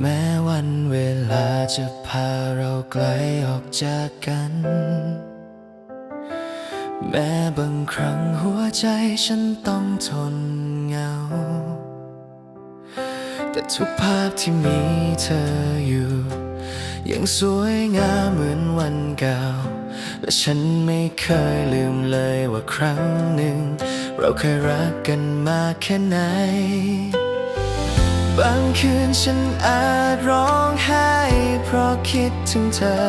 แม้วันเวลาจะพาเราไกลออกจากกัน แม้บางครั้งหัวใจฉันต้องทนเหงา แต่ทุกภาพที่มีเธออยู่ ยังสวยงามเหมือนวันเก่า และฉันไม่เคยลืมเลยว่าครั้งหนึ่ง เราเคยรักกันมากแค่ไหน บางคืนฉันอาจร้องไห้เพราะคิดถึงเธอ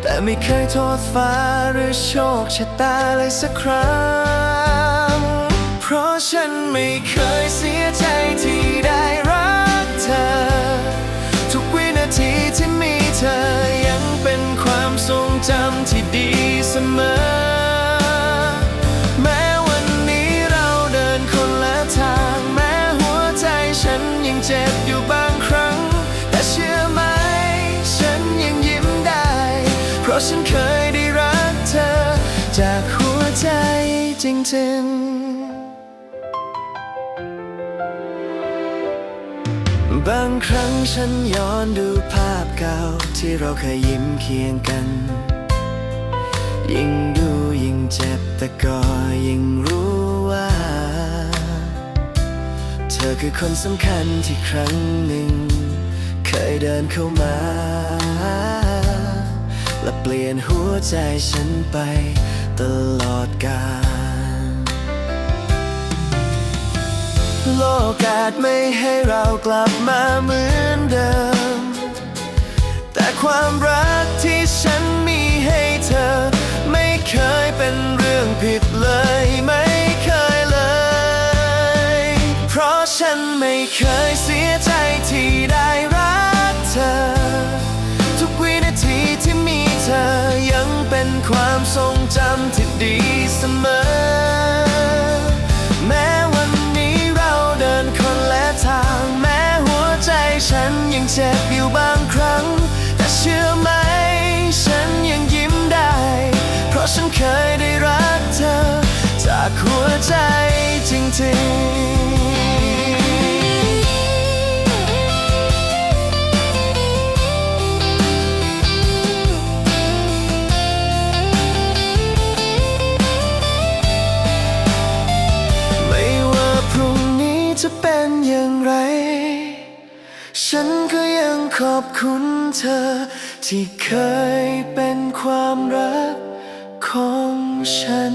แต่ไม่เคยโทษฟ้าหรือโชคชะตาเลยสักครั้ง เพราะฉันไม่เคยเสียใจที่ ฉันเคยได้รักเธอ จากหัวใจจริงๆ บางครั้งฉันย้อนดูภาพเก่า ที่เราเคยยิ้มเคียงกัน ยิ่งดูยิ่งเจ็บแต่ก็ยิ่งรู้ว่า เธอคือคนสำคัญที่ครั้งหนึ่ง เคยเดินเข้ามา และเปลี่ยนหัวใจฉันไปตลอดกาลโลกอาจไม่ให้เรากลับมาเหมือนเดิม แต่ความรักที่ฉันมีให้เธอ ไม่เคยเป็นเรื่องผิดเลยไม่เคยเลย เพราะฉันไม่เคยเสียใจที่ได้รักเธอ ทุกวินาทีที่มี ยังเจ็บอยู่บางครั้ง แต่เชื่อไหม ฉันยังยิ้มได้ เพราะฉันเคยได้รักเธอ จากหัวใจจริงๆไม่ว่าพรุ่งนี้จะเป็นอย่างไร ฉันก็ยังขอบคุณเธอ ที่เคยเป็นความรักของฉัน